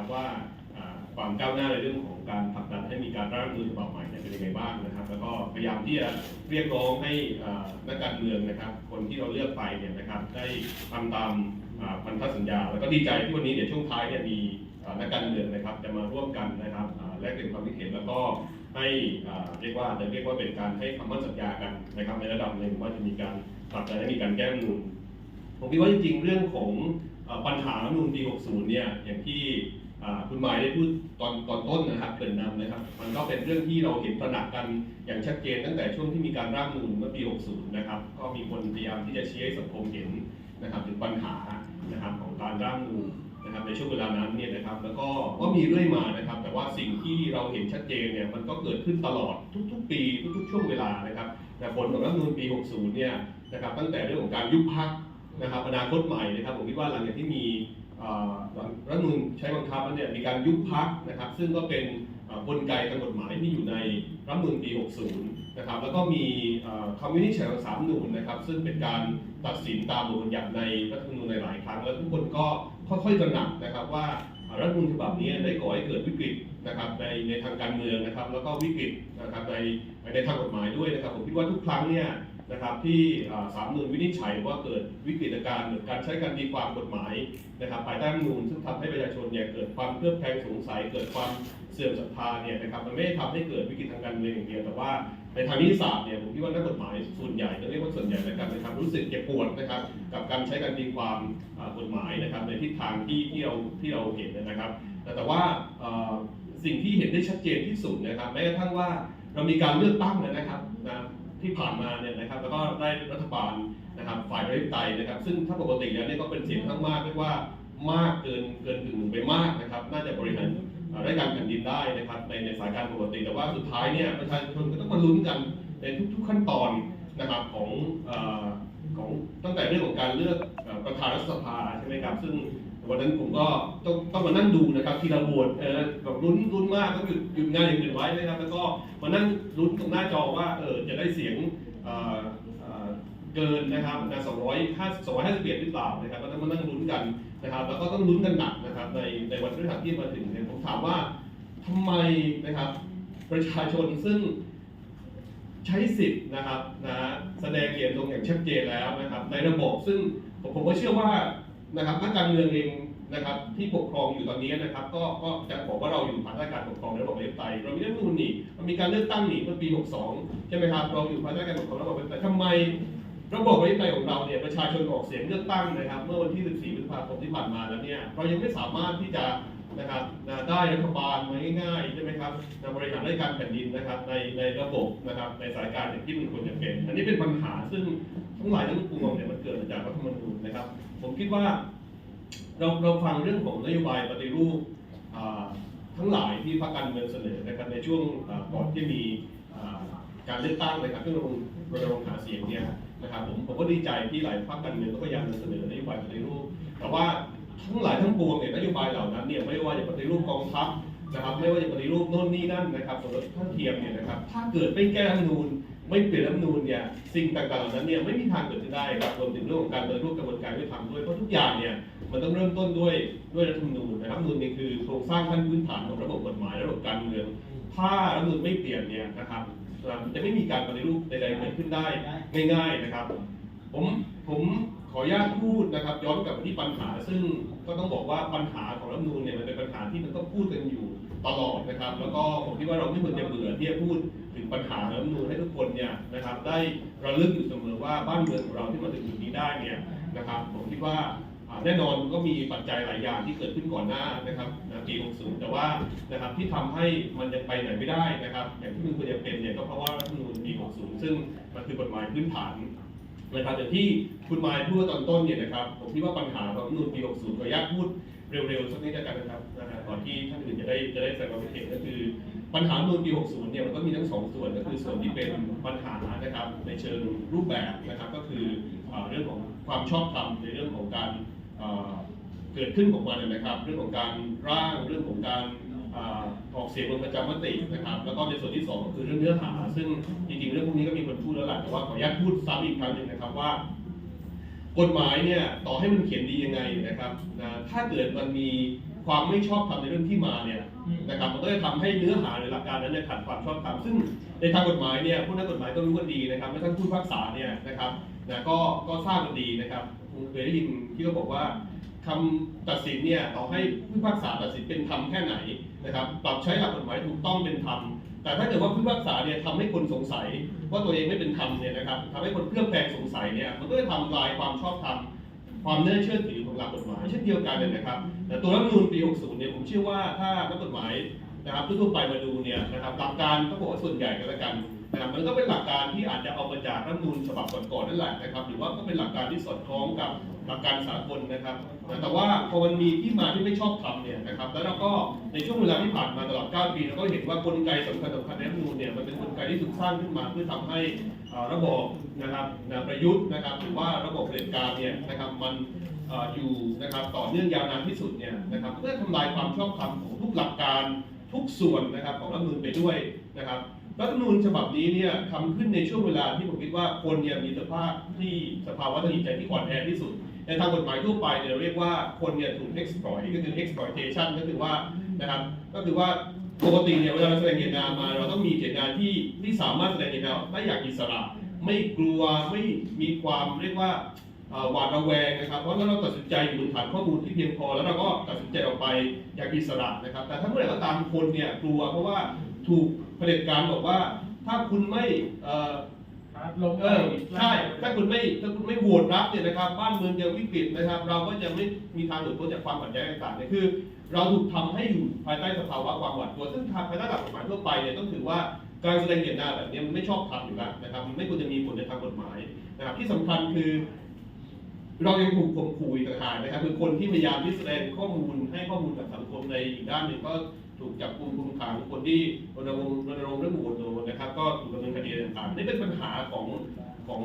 นะครับว่าความก้าวหน้าในเรื่องของการผลักดันให้มีการร่างรัฐธรรมนูญฉบับใหม่เนี่ยเป็นยังไงบ้างนะครับ แล้วก็พยายามที่จะเรียกร้องให้นักการเมืองนะครับ คนที่เราเลือกไปเนี่ยนะครับได้ทำตามพันธสัญญา แล้วก็ดีใจที่วันนี้เดี๋ยวช่วงท้ายเนี่ยมีนักการเมืองนะครับจะมาร่วมกันนะครับแลกเปลี่ยนความคิดเห็นแล้วก็ให้เรียกว่าจะเรียกว่าเป็นการให้คำมั่นสัญญากันนะครับในระดับหนึ่งว่าจะมีการผลักดันให้มีการแก้รัฐธรรมนูญผมคิดว่าจริงๆเรื่องของปัญหารัฐธรรมนูญปี 60 เนี่ยอย่างที่ คุณหมายได้พูดตอนตอนต้นนะครับเกินนำนะครับ มันก็เป็นเรื่องที่เราเห็นตระหนักกันอย่างชัดเจนตั้งแต่ช่วงที่มีการร่างมนูญเมื่อปี 60 นะครับ ก็มีคนพยายามที่จะชี้ให้สังคมเห็นนะครับถึงปัญหานะครับของการร่างมนูญนะครับในช่วงเวลานั้นเนี่ยนะครับ แล้วก็ก็มีเรื่อยมานะครับ แต่ว่าสิ่งที่เราเห็นชัดเจนเนี่ยมันก็เกิดขึ้นตลอดทุก ๆ ปีทุกๆ ช่วงเวลานะครับ แต่ผลของรัฐธรมนูญปี 60 เนี่ยนะครับตั้งแต่เรื่องของการยุบพักนะครับอนาคตใหม่นะครับผมคิดว่าหลังจากที่มี รัฐมนูญใช้บังคับแล้วเนี่ยมีการยุบพักนะครับ ซึ่งก็เป็นกลไกทางกฎหมายที่อยู่ในรัฐมนูญปี 60 นะครับ แล้วก็มีคำวินิจฉัยของสามนูญนะครับ ซึ่งเป็นการตัดสินตามบทบัญญัติในรัฐธรรมนูญในหลายครั้ง แล้วทุกคนก็ค่อยๆตระหนักนะครับว่ารัฐมนูญฉบับนี้ได้ก่อให้เกิดวิกฤตนะครับในในทางการเมืองนะครับ แล้วก็วิกฤตนะครับในในทางกฎหมายด้วยนะครับ ผมคิดว่าทุกครั้งเนี่ย นะครับที่สามนูนวินิจฉัยว่าเกิดวิกฤตการณ์หรือการใช้การตีความกฎหมายนะครับภายใต้รัฐธรรมนูญซึ่งทำให้ประชาชนเนี่ยเกิดความเครือบแคลงสงสัย เกิดความเสื่อมศรัทธาเนี่ยนะครับมันไม่ได้ทำให้เกิดวิกฤตทางการเมืองอย่างเดียวแต่ว่าในทางนิติศาสตร์เนี่ยผมคิดว่านักกฎหมายส่วนใหญ่จะเรียกว่าส่วนใหญ่นะครับนะครับรู้สึกเจ็บปวดนะครับกับการใช้การตีความกฎหมายนะครับในทิศทางที่ที่เราที่เราเห็นนะครับ แต่แต่ว่าสิ่งที่เห็นได้ชัดเจนที่สุดนะครับแม้กระทั่งว่าเรามีการเลือกตั้งนะครับนะ ที่ผ่านมาเนี่ยนะครับแล้วก็ได้รัฐบาลนะครับฝ่ายประชาธิปไตยนะครับ ซึ่งถ้าปกติแล้วเนี่ยก็เป็นเสียงข้างมากเรียกว่ามากเกินเกินกึ่งหนึ่งไปมากนะครับ น่าจะบริหารราชการแผ่นดินได้นะครับ ในในสานการปกติแต่ว่าสุดท้ายเนี่ยประชาชนก็ต้องมาลุ้นกันในทุก ๆขั้นตอนนะครับของอของตั้งแต่เรื่องของการเลือกประธานรัฐสภาใช่ไหมครับซึ่ง วันนั้นผมก็ต้องต้องมานั่งดูนะครับทีละบทเออแบบลุ้นลุ้นมากต้องหยุดหยุดงานอย่างอื่นไว้นะครับ แล้วก็มานั่งลุ้นตรงหน้าจอว่าเออจะได้เสียงเออเกินนะครับนะสองร้อยห้าสองร้อยห้าสิบเอ็ดหรือเปล่านะครับก็ต้องมานั่งลุ้นกันนะครับ แล้วก็ต้องลุ้นกันหนักนะครับในในวันพฤหัสที่มาถึงเนี่ยผมถามว่าทำไมนะครับ ประชาชนซึ่งใช้สิทธิ์นะครับนะแสดงเจตจำนงอย่างชัดเจนแล้วนะครับ ในระบบซึ่งผมผมก็เชื่อว่า นะครับนักการเมืองเองนะครับ ที่ปกครองอยู่ตอนนี้นะครับ ก็ก็จะบอกว่าเราอยู่ภายใต้การปกครองระบอบประชาธิปไตยเรามีรัฐธรรมนูญนี่มันมีการเลือกตั้งนี่เมื่อปี 62 ใช่ไหมครับเราอยู่ภายใต้การปกครองระบอบประชาธิปไตยทำไมระบบประชาธิปไตยของเราเนี่ยประชาชนออกเสียงเลือกตั้งนะครับ เมื่อวันที่ 14 พฤษภาคมที่ผ่านมาแล้วเนี่ยเรายังไม่สามารถที่จะนะครับได้รัฐบาลมาง่ายๆใช่ไหมครับนะบริหารราชการแผ่นดินนะครับ ในในระบบนะครับในสายการอย่างที่มันควรจะเป็น อันนี้เป็นปัญหาซึ่งทั้งหลายทั้งปวงเนี่ยมันเกิดมาจากรัฐธรรมนูญนะครับ ผมคิดว่าเราเราฟังเรื่องของนโยบายปฏิรูปทั้งหลายที่พรรคการเมืองเสนอนะครับในช่วงก่อนที่มีการเลือกตั้งนะครับที่เรารณรงค์หาเสียงเนี่ยนะครับผมผมก็ดีใจที่หลายพรรคการเมืองก็พยายามจเสนอนโยบายปฏิรูป แต่ว่าทั้งหลายทั้งปวงเนี่ยนโยบายเหล่านั้นเนี่ยไม่ว่าจะปฏิรูปกองทัพนะครับไม่ว่าจะปฏิรูปโน่นนี่นั่นนะครับสมรสเท่าเทียมเนี่ยนะครับถ้าเกิดไม่แก้รัฐธรรมนูญ ไม่เปลี่ยนรัฐธรรมนูญเนี่ยสิ่งต่างๆเหล่านั้นเนี่ยไม่มีทางเกิดขึ้นได้ครับรวมถึงเรื่องของการปฏิรูปกระบวนการยุติธรรมด้วยเพราะทุกอย่างเนี่ยมันต้องเริ่มต้นด้วยด้วยรัฐธรรมนูญนะครับรัฐธรรมนูญนี่คือโครงสร้างขั้นพื้นฐานของระบบกฎหมายระบบการเมือง ถ้ารัฐธรรมนูญไม่เปลี่ยนเนี่ยนะครับจะไม่มีการปฏิรูปใดๆเกิดขึ้นได้ง่ายๆนะครับ ผมผมขออนุญาตพูดนะครับ ย้อนกลับไปที่ปัญหา ซึ่งก็ต้องบอกว่าปัญหาของรัฐธรรมนูญเนี่ยมันเป็นปัญหาที่มันต้องพูดกันอยู่ ตลอดนะครับ แล้วก็ผมคิดว่าเราไม่ควรจะเบื่อที่จะพูดถึงปัญหาเรัฐธรรมนูญให้ทุกคนเนี่ยนะครับ ได้ระลึกอยู่เสมอว่าบ้านเมืองของเราที่มาถึงจุดนี้ได้เนี่ยนะครับผมคิดว่าแน่นอนก็มีปัจจัยหลายอย่างที่เกิดขึ้นก่อนหน้านะครับนะปี60แต่ว่านะครับที่ทำให้มันยังไปไหนไม่ได้นะครับ อย่างที่มันควรจะเป็นเนี่ยก็เพราะว่ารัฐธรรมนูญปี60 ซึ่งมันคือกฎหมายพื้นฐานนะครับอย่างที่คุณมายพูดตอนต้นเนี่ยนะครับผมคิดว่าปัญหาของรัฐธรรมนูญปี60ขออนุญาตพูด เร็วๆสักนิดแล้วกันนะครับนะฮะก่อนที่ท่านอื่นจะได้จะได้แสดงความคิดเห็นก็คือ ปัญหารัฐธรรมนูญปี 60 เนี่ยมันก็มีทั้งสองส่วนก็คือส่วนที่เป็นปัญหานะครับในเชิงรูปแบบนะครับก็คือเรื่องของความชอบธรรมในเรื่องของการเกิดขึ้นของมันนะครับ เรื่องของการร่างเรื่องของการออกเสียงลงประชามตินะครับ แล้วก็ในส่วนที่สองก็คือเรื่องเนื้อหา ซึ่งจริงๆ เรื่องพวกนี้ก็มีคนพูดแล้วแหละแต่ว่าขออนุญาตพูดซ้ำอีกครั้งหนึ่งนะครับว่า กฎหมายเนี่ยต่อให้มันเขียนดียังไงนะครับนะถ้าเกิดมันมีความไม่ชอบธรรมในเรื่องที่มาเนี่ยอืมนะครับมันก็จะทำให้เนื้อหาหรือหลักการนั้นเนี่ยขัดความชอบธรรมซึ่งในทางกฎหมายเนี่ยผู้นักกฎหมายก็รู้กันดีนะครับแม้กระทั่งผู้พิพากษาเนี่ยนะครับนะก็ก็ทราบกันดีนะครับผมเคยได้ยินที่เขาบอกว่าคำตัดสินเนี่ยต่อให้ผู้พิพากษาตัดสินเป็นธรรมแค่ไหนนะครับปรับใช้หลักกฎหมายถูกต้องเป็นธรรม แต่ถ้าเกิดว่าผู้พิพากษาเนี่ยทำให้คนสงสัยว่าตัวเองไม่เป็นธรรมเนี่ยนะครับทำให้คนเครือบแคลงสงสัยเนี่ยมันก็จะทำลายความชอบธรรมความน่าเชื่อถือของหลักกฎหมายเช่นเดียวกันเลยนะครับ แต่ตัวรัฐธรรมนูลปี 60 เนี่ยผมเชื่อว่าถ้านักกฎหมายนะครับทั่วๆไปมาดูเนี่ยนะครับหลักการก็บอกว่าส่วนใหญ่ก็แล้วกัน นะมันก็เป็นหลักการที่อาจจะเอามาจากรัฐธรรมนูญฉบับก่อนๆนั่นแหละนะครับ หรือว่าก็เป็นหลักการที่สอดคล้องกับหลักการสากลนะครับ แต่ว่าพอมันมีที่มาที่ไม่ชอบทำเนี่ยนะครับ แล้วเราก็ในช่วงเวลาที่ผ่านมาตลอด 9 ปีเราก็เห็นว่ากลไกสำคัญสำคัญในรัฐธรรมนูญเนี่ยมันเป็นกลไกที่ถูกสร้างขึ้นมาเพื่อทำให้ระบบนะครับนะประยุทธ์นะครับ หรือว่าระบบเผด็จการเนี่ยนะครับมันอยู่นะครับต่อเนื่องยาวนานที่สุดเนี่ยนะครับเพื่อทำลายความชอบธรรมของทุกหลักการทุกส่วนนะครับของรัฐมนูญไปด้วยนะครับ รัฐธรรมนูญฉบับนี้เนี่ยทำขึ้นในช่วงเวลาที่ผมคิดว่าคนเนี่ยมีสภาพที่สภาวะทางจิตใจที่อ่อนแอที่สุด ในทางกฎหมายทั่วไปเนี่ยเรียกว่าคนเนี่ยถูก exploit ก็คือ exploitation ก็คือว่านะครับก็คือว่าปกติเนี่ยเวลาเราแสดงเจตนามา เราต้องมีเจตนาที่ที่สามารถแสดงเจตนาได้อย่างอิสระ ไม่กลัวไม่มีความเรียกว่าหวาดระแวงนะครับเพราะฉะนั้นเราตัดสินใจอยู่บนฐานข้อมูลที่เพียงพอ แล้วเราก็ตัดสินใจออกไปอย่างอิสระนะครับ แต่ถ้าเมื่อไหร่ก็ตามคนเนี่ยกลัวเพราะว่า ถูกเผด็จการบอกว่า ถ้าคุณไม่เอ่อครับลงเออใช่ถ้าคุณไม่ถ้าคุณไม่โหวตรับเนี่ยนะครับ บ้านเมืองจะวิกฤตนะครับ เราก็จะไม่มีทางหลุดพ้นจากความขัดแย้งต่างๆเนี่ยคือ เราถูกทำให้อยู่ภายใต้สภาวะความหวาดกลัวซึ่งทางภายใต้หลักกฎหมายทั่วไปเนี่ยต้องถือว่าการแสดงเจตนาแบบนี้มันไม่ชอบทำอยู่แล้วนะครับมันไม่ควรจะมีผลในทางกฎหมายนะครับ ที่สำคัญคือ เรายังถูกข่มขู่อีกต่างหากนะครับคือคนที่พยายามที่แสดงข้อมูลให้ข้อมูลกับสังคมในอีกด้านหนึ่งก็ ถูกจับกุมคุมขังคนที่รณรงค์รณรงค์เรื่องโหวตโนนะครับ ก็ถูกดำเนินคดีต่างๆนี่เป็นปัญหาของของ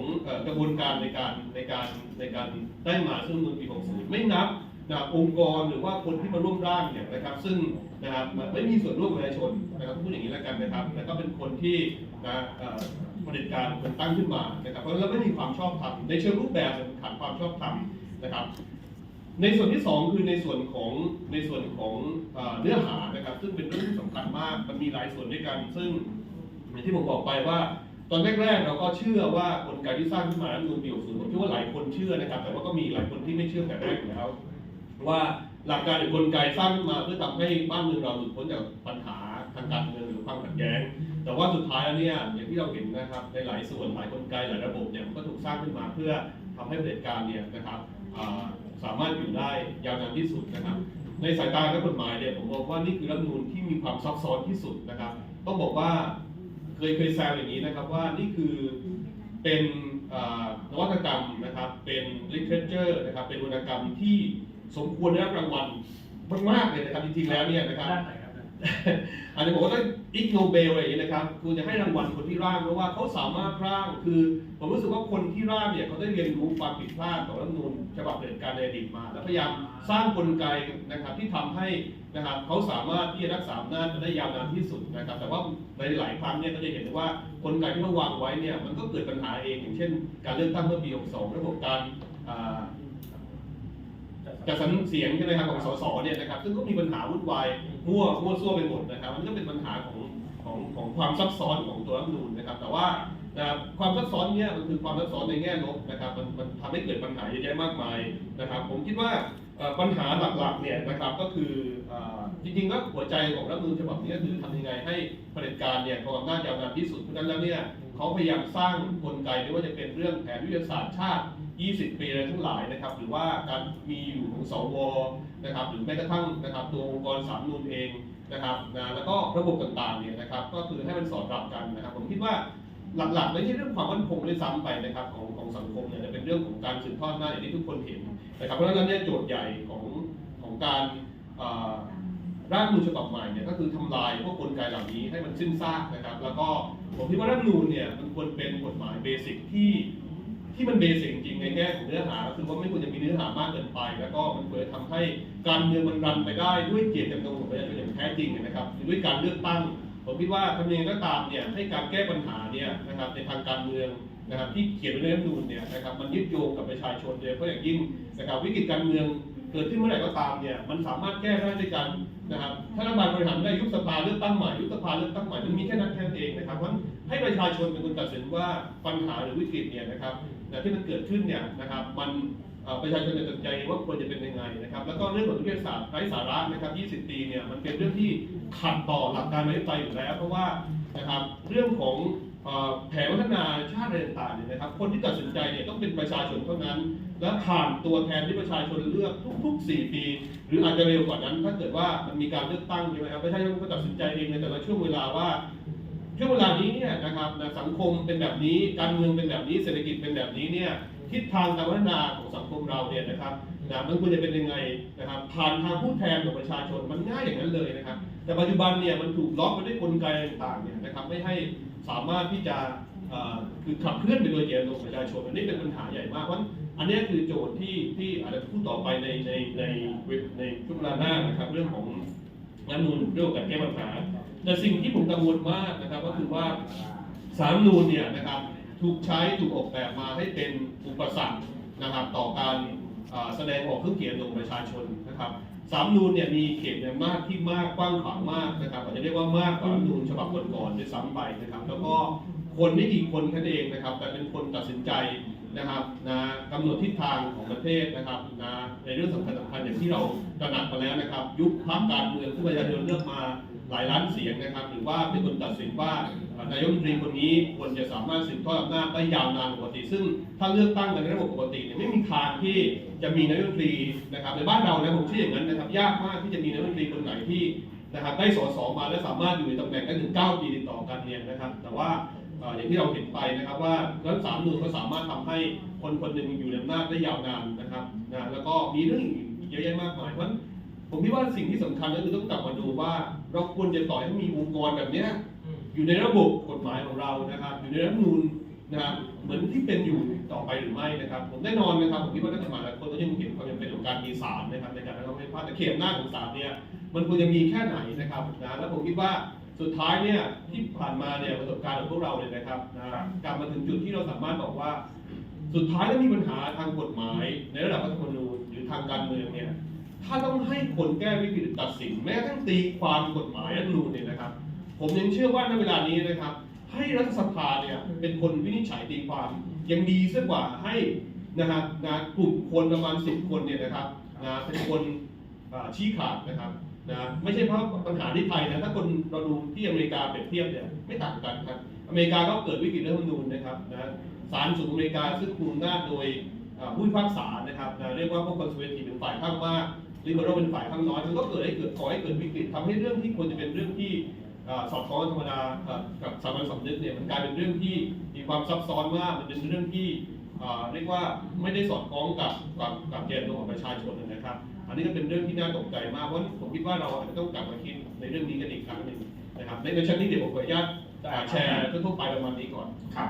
กระบวนการในการในการในการได้มาซึ่งรัฐธรรมนูญปี60ไม่นับนะองค์กรหรือว่าคนที่มาร่วมร่างเนี่ยนะครับ ซึ่งนะครับไม่มีส่วนร่วมประชาชนนะครับพูดอย่างนี้แล้วกันนะครับ แล้วก็เป็นคนที่นะเอ่อเผด็จการเป็นตั้งขึ้นมานะครับเพราะฉะนั้นเราไม่มีความชอบธรรมในเชิงรูปแบบมันขาดความชอบธรรมนะครับ ในส่วนที่สองคือในส่วนของในส่วนของเนื้อหานะครับ ซึ่งเป็นเรื่องที่สำคัญมากมันมีหลายส่วนด้วยกัน ซึ่งอย่างที่ผมบอกไปว่า ตอนแรกๆ เราก็เชื่อว่ากลไกที่สร้างขึ้นมารัฐธรรมนูญปี60ผมเชื่อว่าหลายคนเชื่อนะครับ แต่ว่าก็มีหลายคนที่ไม่เชื่อแต่แรกอยู่แล้ว ว่าหลักการหรือกลไกสร้างขึ้นมาเพื่อทำให้บ้านเมืองเราหลุดพ้นจากปัญหาทางการเมืองหรือความขัดแย้ง แต่ว่าสุดท้ายแล้วเนี่ยอย่างที่เราเห็นนะครับในหลายส่วนหลายกลไกหลายระบบเนี่ยมันก็ถูกสร้างขึ้นมาเพื่อทำให้เผด็จการเนี่ยนะครับ สามารถอยู่ได้ยาวนานที่สุดนะครับ ในสายตานักกฎหมายเนี่ยผมมองว่านี่คือรัฐธรรมนูญที่มีความซับซ้อนที่สุดนะครับ ต้องบอกว่าเคยเคยแซวอย่างนี้นะครับว่านี่คือเป็นนวัตกรรมนะครับ เป็น literature นะครับ เป็นวรรณกรรมที่สมควรได้รับรางวัลมากๆเลยนะครับจริงๆแล้วเนี่ยนะครับ ด้านไหนครับอาจจะบอกว่าต้องอิกโนเบลอะไรอย่างนี้นะครับคือจะให้รางวัลคนที่ร่างเพราะว่าเขาสามารถร่างคือผมรู้สึกว่าคนที่ร่างเนี่ยเขาได้เรียนรู้ความผิดพลาดของรัฐมนูญฉบับเด็จการในอดีตมา แล้วพยายามสร้างกลไกนะครับที่ทำให้นะครับเขาสามารถที่จะรักษาอำนาจได้ยาวนานที่สุดนะครับ แต่ว่าในหลายครั้งเนี่ยก็จะเห็นว่ากลไกที่เขาวางไว้เนี่ยมันก็เกิดปัญหาเองอย่างเช่น การเลือกตั้งเมื่อปี 62 ระบบการ จัดสรรเสียงใช่ไหมครับของสสเนี่ยนะครับซึ่งก็มีปัญหาวุ่นวายมั่วมั่วซั่วไปหมดนะครับมันก็เป็นปัญหาของของของความซับซ้อนของตัวรัฐธรรมนูญนะครับแต่ว่านะครับความซับซ้อนเนี่ยมันคือความซับซ้อนในแง่ลบนะครับมันมันทำให้เกิดปัญหาเยอะแยะมากมายนะครับ ผมคิดว่าปัญหาหลักๆเนี่ยนะครับก็คือจริงๆก็หัวใจของรัฐมนูญฉบับนี้ก็คือทำยังไงให้เผด็จการเนี่ยครองอำนาจยาวนานที่สุดเพราะฉะนั้นแล้วเนี่ยเขาพยายามสร้างกลไกไม่ว่าจะเป็นเรื่องแผนยุทธศาสตร์ชาติ 20 ปีอะไรทั้งหลายนะครับ หรือว่าการมีอยู่ของสวนะครับ หรือแม้กระทั่งนะครับตัวองค์กรสามนูนเองนะครับนะแล้วก็ระบบต่างๆเนี่ยนะครับ ก็คือให้มันสอดรับกันนะครับ ผมคิดว่าหลักๆไม่ใช่เรื่องความมั่นคงเลยซ้ำไปนะครับของของสังคมเนี่ยเป็นเรื่องของการสืบทอดอำนาจอย่างที่ทุกคนเห็นนะครับเพราะฉะนั้นเนี่ยโจทย์ใหญ่ของของการร่างนูญฉบับใหม่เนี่ยก็คือทำลายพวกกลไกเหล่านี้ให้มันสิ้นซากนะครับ แล้วก็ผมคิดว่ารัฐธรรมนูญเนี่ยมันควรเป็นกฎหมายเบสิกที่ ที่มันเบสิกจริงๆในแง่ของเนื้อหาก็คือว่าไม่ควรจะมีเนื้อหามากเกินไป แล้วก็มันควรจะทำให้การเมืองมันรันไปได้ด้วยเกียรติจำนงของประชาชนอย่างแท้จริงนะครับด้วยการเลือกตั้ง ผมคิดว่าทำยังไงก็ตามเนี่ยให้การแก้ปัญหาเนี่ยนะครับในทางการเมืองนะครับที่เขียนไว้ในรัฐธรรมนูญเนี่ยนะครับมันยึดโยงกับประชาชนโดยเฉพาะอย่างยิ่งนะครับวิกฤตการเมือง กิดขึ้นเมื่อไหร่ก็ตามเนี่ยมันสามารถแก้ได้ด้วยกันนะครับถ้ารัฐบาลบริหารได้ยุบสภาเลือกตั้งใหม่ยุบสภาเลือกตั้งใหม่มันมีแค่นั้นแค่นั้นเองนะครับเพราะให้ประชาชนเป็นคนตัดสินว่าปัญหาหรือวิกฤตเนี่ยนะครับแต่ที่มันเกิดขึ้นเนี่ยนะครับมันประชาชนจะตัดใจว่าควรจะเป็นยังไงนะครับ แล้วก็เรื่องของวิทยาศาสตร์ไร้สาระนะครับ 20 ปีเนี่ยมันเป็นเรื่องที่ขัดต่อหลักการประชายอยู่แล้ว เพราะว่านะครับเรื่องของ แผนพัฒนาชาติอะไรต่างๆเนี่ยนะครับ คนที่ตัดสินใจเนี่ยต้องเป็นประชาชนเท่านั้น และผ่านตัวแทนที่ประชาชนเลือกทุก ๆ 4 ปี หรืออาจจะเร็วกว่านั้น ถ้าเกิดว่ามันมีการเลือกตั้งใช่ไหมครับประชาชนก็ตัดสินใจเองในแต่ละช่วงเวลาว่าช่วงเวลานี้เนี่ยนะครับสังคมเป็นแบบนี้การเมืองเป็นแบบนี้เศรษฐกิจเป็นแบบนี้เนี่ยทิศทางการพัฒนาของสังคมเราเนี่ยนะครับนะมันควรจะเป็นยังไงนะครับ ผ่านทางผู้แทนของประชาชนมันง่ายอย่างนั้นเลยนะครับ แต่ปัจจุบันเนี่ยมันถูกล็อกไปด้วยกลไกต่างๆเนี่ยนะครับไม่ให้ สามารถที่จะคือขับเคลื่อนไปโดยเจตจำนงประชาชนอันนี้เป็นปัญหาใหญ่มากเพราอันนี้คือโจทย์ที่ที่อาจจะพูดต่อไปในในในในช่วงเวลาหน้านะครับ เรื่องของรัฐมนูลเรื่องการแก้ปัญหา แต่สิ่งที่ผมกังวลมากนะครับ ก็คือว่าสามนูนเนี่ยนะครับถูกใช้ถูกออกแบบมาให้เป็นอุปสรรคนะครับ ต่อการแสดงออกเครื่องเกียรติของประชาชนนะครับ สามนูนเนี่ยมีเขตเนี่ยมากที่มากกว้างขวางมากนะครับอาจจะเรียกว่ามากกว่ารัฐธรรมนูนฉบับก่อนๆด้วยซ้ำไปนะครับ แล้วก็คนไม่กี่คนค่นั้นเองนะครับ แต่เป็นคนตัดสินใจนะครับนะกำหนดทิศทางของประเทศนะครับนะในเรื่องสำคัญสำคัญอย่างที่เราตระหนักมาแล้วนะครับ ยุคพรรคการเมืองที่ประชาชนเลือกมา หลายล้านเสียงนะครับ หรือว่าเป็นคนตัดสินว่านายกรัฐมนตรีคนนี้ควรจะสามารถสืบทอดอำนาจได้ยาวนานปกติ ซึ่งถ้าเลือกตั้งในระบบปกติเนี่ยไม่มีทางที่จะมีนายกรัฐมนตรีนะครับในบ้านเรานะผมเชื่ออย่างนั้นนะครับยากมากที่จะมีนายกรัฐมนตรีคนไหนที่นะครับได้สสมาและสามารถอยู่ในตำแหน่งได้ถึง9ปีติดต่อกันเนี่ยนะครับ แต่ว่าอย่างที่เราเห็นไปนะครับว่ารัฐสามนูนก็สามารถทำให้คนคนหนึ่งอยู่ในอำนาจได้ยาวนานนะครับนะแล้วก็มีเรื่องอีกเยอะแยะมากมายเพราะผมคิดว่าสิ่งที่สำคัญก็คือต้องกลับมาดูว่า เราควรจะต่อยให้มีองค์กรแบบเนี้ยอยู่ในระบบกฎหมายของเรานะครับ อยู่ในรัฐธรรมนูญนะครับเหมือนที่เป็นอยู่ต่อไปหรือไม่นะครับ ผมแน่นอนนะครับผมคิดว่ารัฐบาลหลายคนก็ยังเห็นความจำเป็นของการมีศาลนะครับในการทำให้พลาดแต่เขตหน้าจของศาลเนี่ยมันควรจะมีแค่ไหนนะครับนะแล้วผมคิดว่าสุดท้ายเนี่ยที่ผ่านมาเนี่ยประสบการณ์ของพวกเราเนี่ยนะครับนะกลับมาถึงจุดที่เราสามารถบอกว่า สุดท้ายถ้ามีปัญหาทางกฎหมาย ในระดับรัฐธรรมนูญหรือทางการเมืองเนี่ย ถ้าต้องให้คนแก้วิกฤตตัดสินแม้กระทั่งตีความกฎหมายรัฐธรรมนูญเนี่ยนะครับ ผมยังเชื่อว่าในเวลานี้นะครับ ให้รัฐสภาเนี่ยเป็นคนวินิจฉัยตีความยังดีซะกว่าให้นะครับนะกลุ่มคนประมาณสิบคนเนี่ยนะครับนะเป็นคนชี้ขาดนะครับนะไม่ใช่เพราะปัญหาที่ไทยนะถ้าคนเราดูที่อเมริกาเปรียบเทียบเนี่ยไม่ต่างกันครับอเมริกาก็เกิดวิกฤตรัฐธรรมนูญนะครับนะศาลสูงอเมริกาซึ่งคุมอำนาโดย ผู้พิพากษานะครับเรียกว่าพวกคอนเซอร์เวทีฟเป็นฝ่ายข้างมากลิเบอรัลเป็นฝ่ายข้างน้อยมันก็เกิดให้เกิดก่อให้เกิดวิกฤตทำให้เรื่องที่ควรจะเป็นเรื่องที่สอดคล้องธรรมดากับสามัญสำนึกเนี่ยมันกลายเป็นเรื่องที่มีความซับซ้อนมากมันเป็นเรื่องที่เรียกว่าไม่ได้สอดคล้องกับกับกับเจตจำนงของประชาชนนะครับ อันนี้ก็เป็นเรื่องที่น่าตกใจมากเพราะผมคิดว่าเราอาจจะต้องกลับมาคิดในเรื่องนี้กันอีกครั้งหนึ่งนะครับในในชั้นนี้เดี๋ยวผมขออนุญาตแชร์ทั่วไปประมาณนี้ก่อนครับ